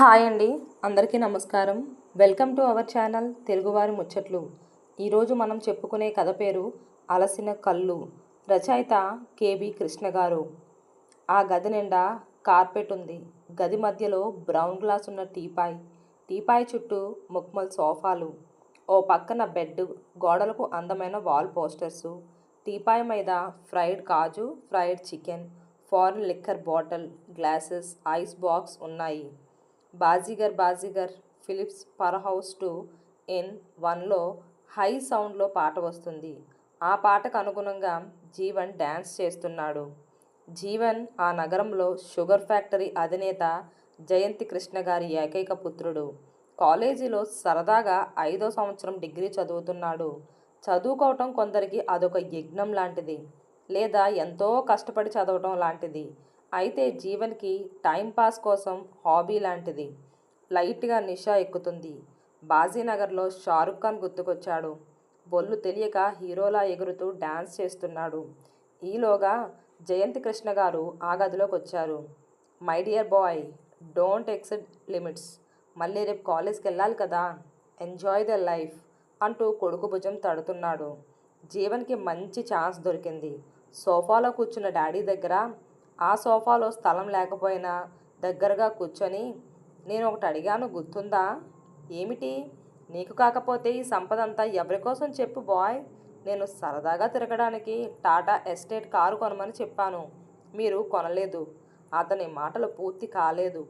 Hi అండి. అందరికీ నమస్కారం. వెల్కమ్ టు అవర్ ఛానల్ తెలుగువారి ముచ్చట్లు. ఈరోజు మనం చెప్పుకునే కథ పేరు అలసిన కళ్ళు. రచయిత కేబి కృష్ణ గారు. ఆ గది నిండా కార్పెట్ ఉంది. గది మధ్యలో బ్రౌన్ గ్లాస్ ఉన్న టీపాయ్. టీపాయ్ చుట్టూ ముక్మల్ సోఫాలు. ఓ పక్కన బెడ్ గోడలకు అందమైన వాల్ పోస్టర్సు. టీపాయ్ మీద ఫ్రైడ్ కాజు fried chicken foreign liquor bottle glasses ice box ఉన్నాయి. Baazigar Baazigar Philips power house two in వన్లో హై సౌండ్లో పాట వస్తుంది. ఆ పాటకు అనుగుణంగా జీవన్ డ్యాన్స్ చేస్తున్నాడు. జీవన్ ఆ నగరంలో షుగర్ ఫ్యాక్టరీ అధినేత జయంతి కృష్ణ గారి ఏకైక పుత్రుడు. కాలేజీలో సరదాగా ఐదో సంవత్సరం డిగ్రీ చదువుతున్నాడు. చదువుకోవటం కొందరికి అదొక యజ్ఞం లాంటిది లేదా ఎంతో కష్టపడి చదవటం లాంటిది. అయితే జీవన్కి టైంపాస్ కోసం హాబీ లాంటిది. లైట్గా నిషా ఎక్కుతుంది. బాజీనగర్లో షారుఖ్ ఖాన్ గుర్తుకొచ్చాడు. బొల్లు తెలియక హీరోలా ఎగురుతూ డ్యాన్స్ చేస్తున్నాడు. ఈలోగా జయంతి కృష్ణ గారు ఆ గదిలోకి వచ్చారు. My dear boy don't exceed limits. మళ్ళీ రేపు కాలేజ్కి వెళ్ళాలి కదా. ఎంజాయ్ ద లైఫ్ అంటూ కొడుకు భుజం తడుతున్నాడు. జీవన్కి మంచి ఛాన్స్ దొరికింది. సోఫాలో కూర్చున్న డాడీ దగ్గర ఆ సోఫాలో స్థలం లేకపోయినా దగ్గరగా కూర్చొని నేను ఒకటి అడిగాను గుర్తుందా? ఏమిటి? నీకు కాకపోతే ఈ సంపద అంతా ఎవరి కోసం చెప్పు బాయ్. నేను సరదాగా తిరగడానికి టాటా ఎస్టేట్ కారు కొనమని చెప్పాను. మీరు కొనలేదు. అతని మాటలు పూర్తి కాలేదు.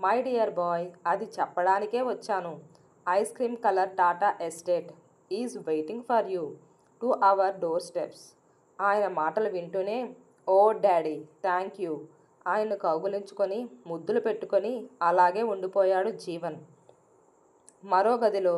మై డియర్ బాయ్ అది చెప్పడానికే వచ్చాను. Ice cream colour Tata estate is waiting for you. To our door steps. ఆయన మాటలు వింటూనే ఓ డాడీ థ్యాంక్ యూ. ఆయన కౌగులించుకొని ముద్దులు పెట్టుకొని అలాగే ఉండిపోయాడు జీవన్. మరో గదిలో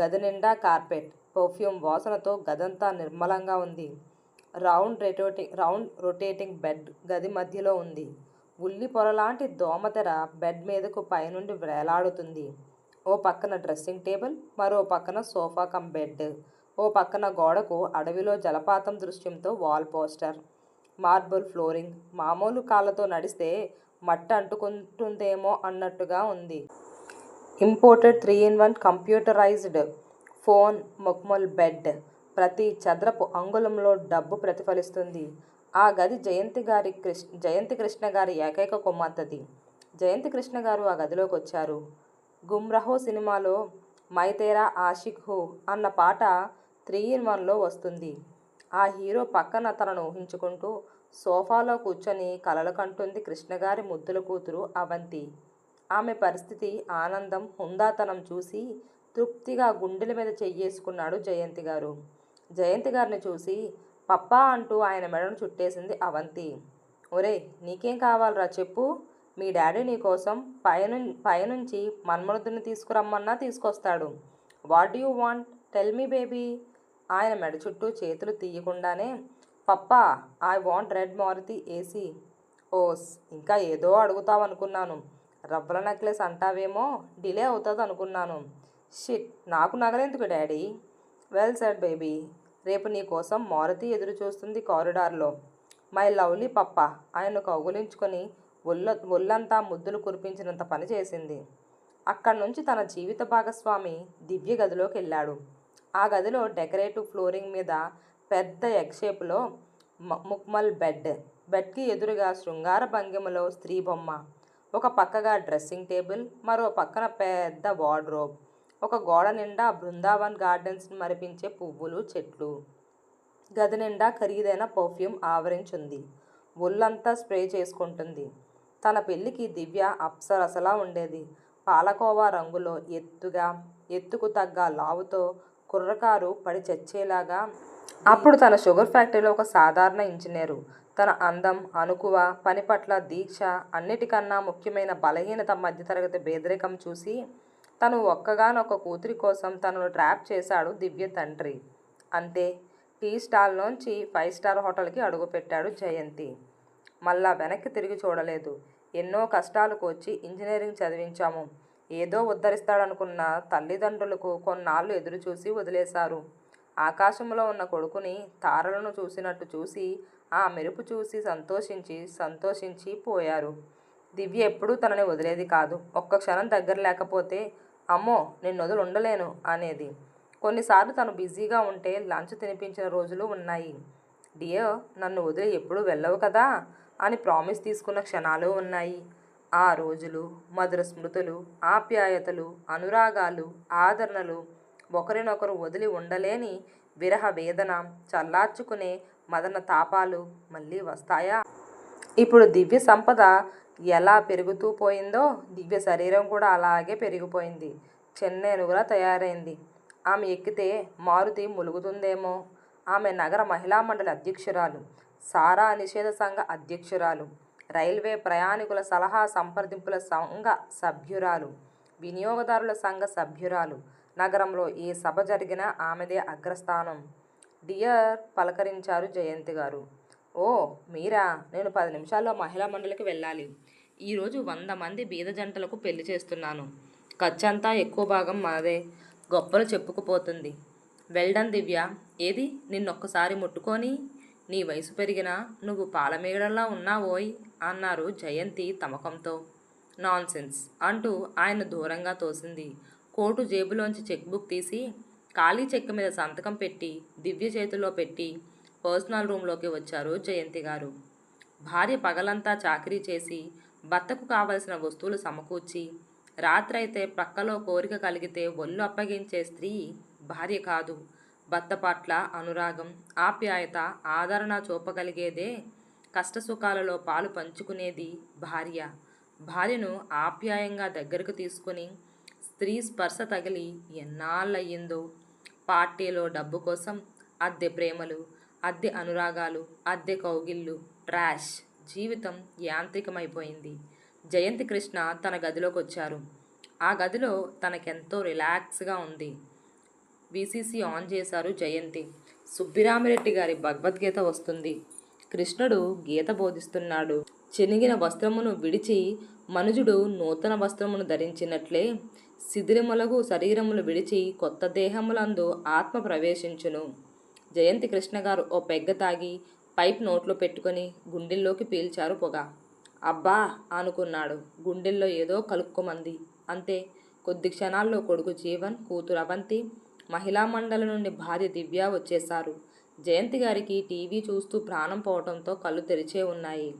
గది నిండా కార్పెట్ పర్ఫ్యూమ్ వాసనతో గదంతా నిర్మలంగా ఉంది. Round rotating round rotating bed గది మధ్యలో ఉంది. ఉల్లి పొరలాంటి దోమతెర బెడ్ మీదకు పైనుండి వేలాడుతుంది. ఓ పక్కన డ్రెస్సింగ్ టేబుల్ మరో పక్కన సోఫా కమ్ బెడ్. ఓ పక్కన గోడకు అడవిలో జలపాతం దృశ్యంతో వాల్ పోస్టర్. Marble flooring. మామూలు కాళ్ళతో నడిస్తే మట్ట అంటుకుంటుందేమో అన్నట్టుగా ఉంది. Imported three in one computerized phone మొక్మల్ bed. ప్రతి చదరపు అంగుళంలో డబ్బు ప్రతిఫలిస్తుంది. ఆ గది జయంతి గారి కృష్ణ జయంతి కృష్ణ గారి ఏకైక కొమ్మత్తది జయంతి కృష్ణ గారు ఆ గదిలోకి వచ్చారు గుమ్రహో సినిమాలో మైతేరా ఆషిక్ హూ అన్న పాట త్రీ ఇన్ వన్లో వస్తుంది. ఆ హీరో పక్కన తనను ఊహించుకుంటూ సోఫాలో కూర్చొని కలలు కంటుంది కృష్ణగారి ముద్దుల కూతురు అవంతి. ఆమె పరిస్థితి ఆనందం హుందాతనం చూసి తృప్తిగా గుండెల మీద చెయ్యేసుకున్నాడు జయంతి గారు. జయంతి గారిని చూసి పప్పా అంటూ ఆయన మెడను చుట్టేసింది అవంతి. ఒరే నీకేం కావాలరా చెప్పు. మీ డాడీ నీ కోసం పైను పైనుంచి మన్మనుడిని తీసుకురమ్మన్నా తీసుకొస్తాడు. What you want? Tell me baby. ఆయన మెడ చుట్టూ చేతులు తీయకుండానే papa I want red Maruti AC. ఓస్ ఇంకా ఏదో అడుగుతావనుకున్నాను. రవ్వల నెక్లెస్ అంటావేమో డిలే అవుతుంది అనుకున్నాను షిట్ నాకు నగలేందుకు డాడీ? వెల్ సెడ్ బేబీ రేపు నీ కోసం మారుతి ఎదురు చూస్తుంది కారిడార్లో. మై లవ్లీ పప్ప ఆయన కౌగులించుకొని ఒళ్ళ ఒళ్ళంతా ముద్దులు కురిపించినంత పని చేసింది. అక్కడి నుంచి తన జీవిత భాగస్వామి దివ్య గదిలోకి వెళ్ళాడు ఆ గదిలో డెకరేటివ్ ఫ్లోరింగ్ మీద పెద్ద ఎగ్ షేప్లో ముక్మల్ బెడ్. బెడ్కి ఎదురుగా శృంగార భంగిమలో స్త్రీ బొమ్మ. ఒక పక్కగా డ్రెస్సింగ్ టేబుల్ మరో పక్కన పెద్ద వార్డ్రోబ్. ఒక గోడ నిండా బృందావన్ గార్డెన్స్ని మరిపించే పువ్వులు చెట్లు. గది నిండా ఖరీదైన పర్ఫ్యూమ్ ఆవరించుంది. ఒళ్ళంతా స్ప్రే చేసుకుంటుంది. తన పెళ్ళికి దివ్య అప్సరసలా ఉండేది. పాలకోవా రంగులో ఎత్తుగా ఎత్తుకు తగ్గ లావుతో కుర్రకారు పడి చచ్చేలాగా అప్పుడు తన షుగర్ ఫ్యాక్టరీలో ఒక సాధారణ ఇంజనీరు. తన అందం అనుకువ పని పట్ల దీక్ష అన్నిటికన్నా ముఖ్యమైన బలహీనత మధ్యతరగతి పేదరికం చూసి తను ఒక్కగానొక్క కూతురి కోసం తనను ట్రాప్ చేశాడు దివ్య తండ్రి. అంతే టీ స్టాల్లోంచి ఫైవ్ స్టార్ హోటల్కి అడుగుపెట్టాడు జయంతి. మళ్ళా వెనక్కి తిరిగి చూడలేదు. ఎన్నో కష్టాలకు వచ్చి ఇంజనీరింగ్ చదివించాము. ఏదో ఉద్ధరిస్తాడనుకున్న తల్లిదండ్రులకు కొన్నాళ్ళు ఎదురుచూసి వదిలేశారు. ఆకాశంలో ఉన్న కొడుకుని తారలను చూసినట్టు చూసి ఆ మెరుపు చూసి సంతోషించి సంతోషించి పోయారు. దివ్య ఎప్పుడూ తనని వదిలేది కాదు. ఒక్క క్షణం దగ్గర లేకపోతే అమ్మో నిన్ను వదిలి ఉండలేను అనేది. కొన్నిసార్లు తను బిజీగా ఉంటే లంచ్ తినిపించిన రోజులు ఉన్నాయి. డియో నన్ను వదిలి ఎప్పుడు వెళ్ళవు కదా అని ప్రామిస్ తీసుకున్న క్షణాలు ఉన్నాయి. ఆ రోజులు మధుర స్మృతులు ఆప్యాయతలు అనురాగాలు ఆదరణలు ఒకరినొకరు వదిలి ఉండలేని విరహ వేదన చల్లార్చుకునే మదన తాపాలు మళ్ళీ వస్తాయా? ఇప్పుడు దివ్య సంపద ఎలా పెరుగుతూ పోయిందో దివ్య శరీరం కూడా అలాగే పెరిగిపోయింది. చెన్నేనుగులా తయారైంది. ఆమె ఎక్కితే మారుతి ములుగుతుందేమో. ఆమె నగర మహిళా మండలి అధ్యక్షురాలు సారా నిషేధ సంఘ అధ్యక్షురాలు రైల్వే ప్రయాణికుల సలహా సంప్రదింపుల సంఘ సభ్యురాలు వినియోగదారుల సంఘ సభ్యురాలు. నగరంలో ఏ సభ జరిగినా ఆమెదే అగ్రస్థానం. డియర్ పలకరించారు జయంతి గారు. ఓ మీరా? నేను పది నిమిషాల్లో మహిళా మండలికి వెళ్ళాలి. ఈరోజు వంద మంది బీద జంటలకు పెళ్ళి చేస్తున్నాను. ఖర్చంతా ఎక్కువ భాగం మనదే గొప్పలు చెప్పుకుపోతుంది. వెల్డన్ దివ్య. ఏది? నిన్నొక్కసారి ముట్టుకొని నీ వయసు పెరిగినా నువ్వు పాలమేగడలా ఉన్నావోయ్ అన్నారు జయంతి తమకంతో. నాన్సెన్స్ అంటూ ఆయన దూరంగా తోసింది. కోటు జేబులోంచి చెక్ బుక్ తీసి ఖాళీ చెక్క మీద సంతకం పెట్టి దివ్య చేతిలో పెట్టి పర్సనల్ రూమ్లోకి వచ్చారు జయంతి గారు. భార్య పగలంతా చాకరీ చేసి భర్తకు కావలసిన వస్తువులు సమకూర్చి రాత్రైతే ప్రక్కలో కోరిక కలిగితే ఒళ్ళు అప్పగించే స్త్రీ భార్య కాదు. భర్త పట్ల అనురాగం ఆప్యాయత ఆదరణ చూపగలిగేదే కష్టసుఖాలలో పాలు పంచుకునేది భార్య. భార్యను ఆప్యాయంగా దగ్గరకు తీసుకుని స్త్రీ స్పర్శ తగిలి ఎన్నాళ్ళయ్యిందో? పార్టీలో డబ్బు కోసం అద్దె ప్రేమలు అద్దె అనురాగాలు అద్దె కౌగిళ్ళు ట్రాష్ జీవితం యాంత్రికమైపోయింది. జయంతి కృష్ణ తన గదిలోకి వచ్చారు ఆ గదిలో తనకెంతో రిలాక్స్గా ఉంది. వీసీసీ ఆన్ చేశారు జయంతి. సుబ్బిరామిరెడ్డి గారి భగవద్గీత వస్తుంది. కృష్ణుడు గీత బోధిస్తున్నాడు. చెనిగిన వస్త్రమును విడిచి మనుజుడు నూతన వస్త్రమును ధరించినట్లే శిథిరములకు శరీరములు విడిచి కొత్త దేహములందు ఆత్మ ప్రవేశించును. జయంతి కృష్ణ గారు ఓ పెగ్గ తాగి పైప్ నోట్లో పెట్టుకొని గుండెల్లోకి పీల్చారు పొగ. అబ్బా! అనుకున్నాడు. గుండెల్లో ఏదో కలుక్కోమంది. అంతే. కొద్ది క్షణాల్లో కొడుకు జీవన్ కూతురు అవంతి మహిళా మండలి నుండి భార్య దివ్య వచ్చేశారు. జయంతి గారికి టీవీ చూస్తూ ప్రాణం పోవడంతో కళ్ళు తెరిచే ఉన్నాయి.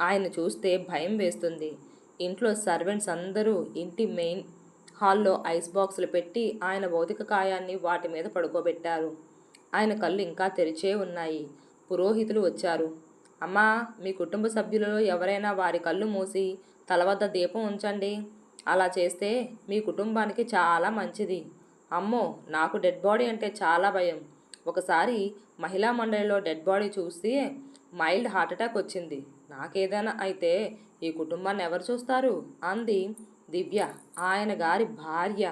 ఆయన చూస్తే భయం వేస్తుంది. ఇంట్లో సర్వెంట్స్ అందరూ ఇంటి మెయిన్ హాల్లో ఐస్ బాక్సులు పెట్టి ఆయన భౌతిక కాయాన్ని వాటి మీద పడుకోబెట్టారు. ఆయన కళ్ళు ఇంకా తెరిచే ఉన్నాయి. పురోహితులు వచ్చారు. అమ్మా మీ కుటుంబ సభ్యులలో ఎవరైనా వారి కళ్ళు మూసి తల వద్ద దీపం ఉంచండి. అలా చేస్తే మీ కుటుంబానికి చాలా మంచిది. అమ్మో నాకు డెడ్ బాడీ అంటే చాలా భయం. ఒకసారి మహిళా మండలిలో డెడ్ బాడీ చూసి మైల్డ్ హార్ట్ అటాక్ వచ్చింది. నాకేదైనా అయితే ఈ కుటుంబాన్ని ఎవరు చూస్తారు? అంది దివ్య ఆయన గారి భార్య.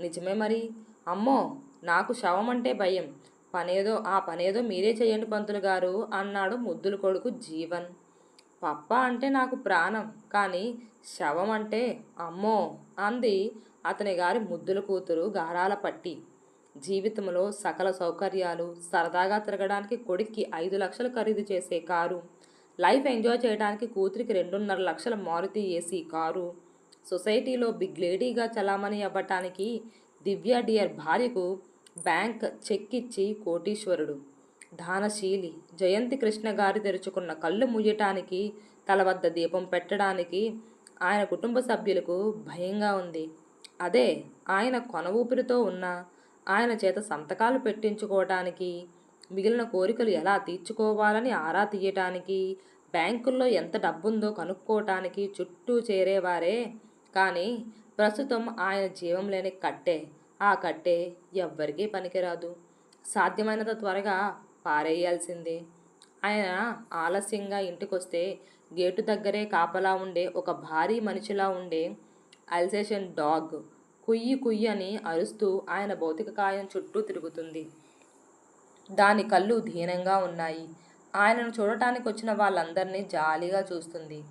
నిజమే మరి? అమ్మో నాకు శవం అంటే భయం. పనేదో ఆ పనేదో మీరే చేయండి పంతులు గారు అన్నాడు ముద్దుల కొడుకు జీవన్. పప్ప అంటే నాకు ప్రాణం కానీ శవం అంటే అమ్మో అంది అతని గారి ముద్దుల కూతురు గారాల పట్టి. జీవితంలో సకల సౌకర్యాలు సరదాగా తిరగడానికి కొడుక్కి ఐదు లక్షలు ఖరీదు చేసే కారు లైఫ్ ఎంజాయ్ చేయడానికి కూతురికి రెండున్నర లక్షల మారుతి ఏసీ కారు సొసైటీలో బిగ్ లేడీగా చలామణి అవ్వటానికి దివ్య డియర్ భార్యకు బ్యాంక్ చెక్ ఇచ్చి కోటీశ్వరుడు. దానశీలి జయంతి కృష్ణ గారి తెరుచుకున్న కళ్ళు ముయ్యటానికి తల వద్ద దీపం పెట్టడానికి ఆయన కుటుంబ సభ్యులకు భయంగా ఉంది. అదే ఆయన కొన ఊపిరితో ఉన్న ఆయన చేత సంతకాలు పెట్టించుకోవటానికి మిగిలిన కోరికలు ఎలా తీర్చుకోవాలని ఆరా తీయటానికి బ్యాంకుల్లో ఎంత డబ్బుందో కనుక్కోవటానికి చుట్టూ చేరేవారే. కానీ ప్రస్తుతం ఆయన జీవం లేని కట్టే ఆ కట్టే ఎవ్వరికీ పనికిరాదు. సాధ్యమైనంత త్వరగా పారేయాల్సిందే. ఆయన ఆలస్యంగా ఇంటికొస్తే గేటు దగ్గరే కాపలా ఉండే ఒక భారీ మనిషిలా ఉండే అల్సేషన్ డాగ్ కుయ్యి కుయ్యి అని అరుస్తూ ఆయన భౌతిక కాయం చుట్టూ తిరుగుతుంది. దాని కళ్ళు దీనంగా ఉన్నాయి. ఆయనను చూడటానికి వచ్చిన వాళ్ళందరినీ జాలీగా చూస్తుంది.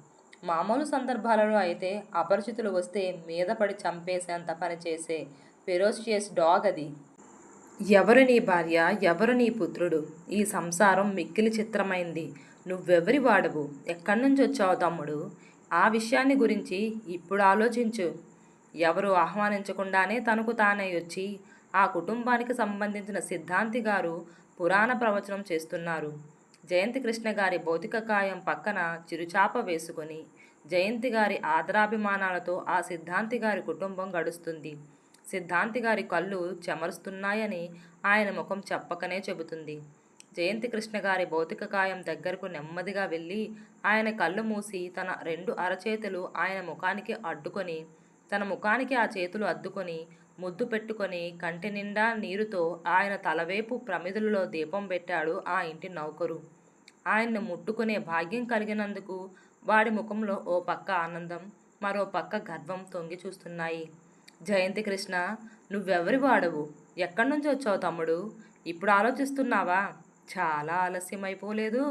మామూలు సందర్భాలలో అయితే అపరిచితులు వస్తే మీద పడి చంపేసేంత పని చేసే ఫెరోషియస్ డాగ్ అది. ఎవరు నీ భార్య? ఎవరు నీ పుత్రుడు? ఈ సంసారం మిక్కిలి చిత్రమైంది. నువ్వెవరి వాడవు? ఎక్కడి నుంచి వచ్చావు తమ్ముడు? ఆ విషయాన్ని గురించి ఇప్పుడు ఆలోచించు. ఎవరు ఆహ్వానించకుండానే తనకు తానే వచ్చి ఆ కుటుంబానికి సంబంధించిన సిద్ధాంతి గారు పురాణ ప్రవచనం చేస్తున్నారు. జయంతి కృష్ణ గారి భౌతిక కాయం పక్కన చిరుచాప వేసుకొని జయంతి గారి ఆదరాభిమానాలతో ఆ సిద్ధాంతి గారి కుటుంబం గడుస్తుంది. సిద్ధాంతి గారి కళ్ళు చెమరుస్తున్నాయని ఆయన ముఖం చెప్పకనే చెబుతుంది. జయంతి కృష్ణ గారి భౌతిక కాయం దగ్గరకు నెమ్మదిగా వెళ్ళి ఆయన కళ్ళు మూసి తన రెండు అరచేతులు ఆయన ముఖానికి అడ్డుకొని తన ముఖానికి ఆ చేతులు అద్దుకొని ముద్దు పెట్టుకొని కంటి నిండా నీరుతో ఆయన తలవేపు ప్రమిదలలో దీపం పెట్టాడు ఆ ఇంటి నౌకరు. ఆయన్ను ముట్టుకునే భాగ్యం కలిగినందుకు వాడి ముఖంలో ఓ పక్క ఆనందం మరో పక్క గర్వం తొంగి చూస్తున్నాయి. జయంతి కృష్ణ నువ్వెవరి వాడవు? ఎక్కడి నుంచి వచ్చావు తమ్ముడు? ఇప్పుడు ఆలోచిస్తున్నావా? చాలా ఆలస్యం అయిపోలేదు